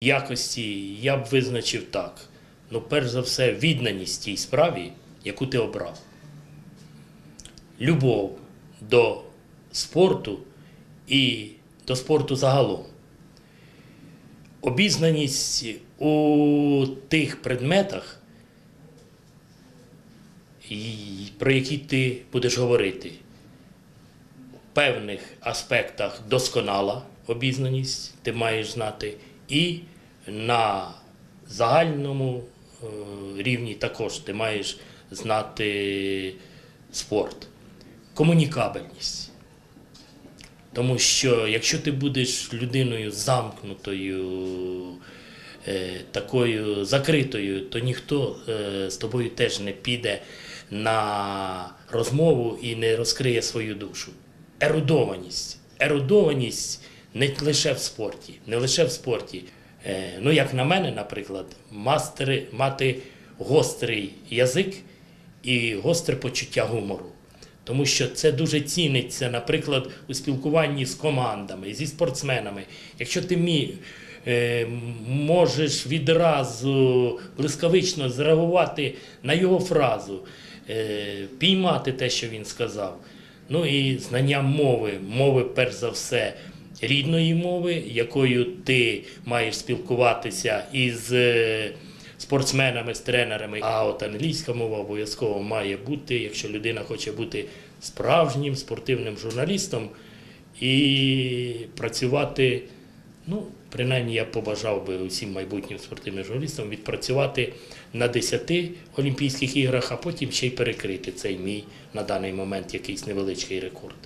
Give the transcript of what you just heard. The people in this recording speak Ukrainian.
Якості я б визначив так. Ну, перш за все, відданість тій справі, яку ти обрав. Любов до спорту і до спорту загалом. Обізнаність у тих предметах, про які ти будеш говорити. В певних аспектах досконала обізнаність, ти маєш знати, і на загальному е, рівні також ти маєш знати спорт. Комунікабельність. Тому що якщо ти будеш людиною замкнутою, е, такою закритою, то ніхто е, з тобою теж не піде на розмову і не розкриє свою душу. Ерудованість. Ерудованість не лише в спорті, не лише в спорті. Е, Ну, як на мене, наприклад, мастери, мати гострий язик і гостре почуття гумору. Тому що це дуже ціниться, наприклад, у спілкуванні з командами, зі спортсменами. Якщо ти мі, е, можеш відразу блискавично зреагувати на його фразу, е, піймати те, що він сказав. Ну і знання мови, мови, перш за все, рідної мови, якою ти маєш спілкуватися із е, спортсменами, з тренерами. А от англійська мова обов'язково має бути, якщо людина хоче бути справжнім спортивним журналістом і працювати. Ну, принаймні, я побажав би усім майбутнім спортивним журналістам відпрацювати на 10 Олімпійських іграх, а потім ще й перекрити цей мій на даний момент якийсь невеличкий рекорд.